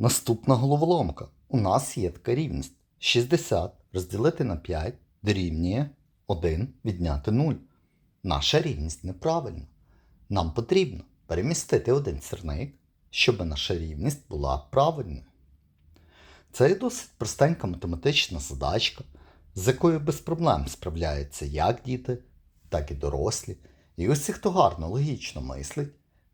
Наступна головоломка. У нас є така рівність. 60 розділити на 5 дорівнює 1 відняти 0. Наша рівність неправильна. Нам потрібно перемістити один сірник, щоб наша рівність була правильною. Це досить простенька математична задачка, з якою без проблем справляються як діти, так і дорослі. І усі, хто гарно логічно мислить,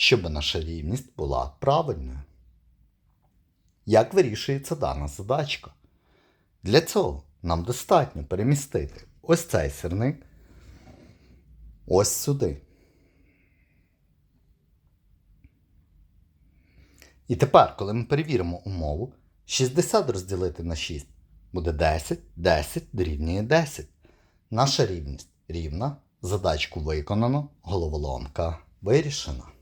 щоб наша рівність була правильною. Як вирішується дана задачка? Для цього нам достатньо перемістити ось цей сірник ось сюди. І тепер, коли ми перевіримо умову, 60 розділити на 6 буде 10, 10 дорівнює 10. Наша рівність рівна, задачку виконано, головоломка вирішена.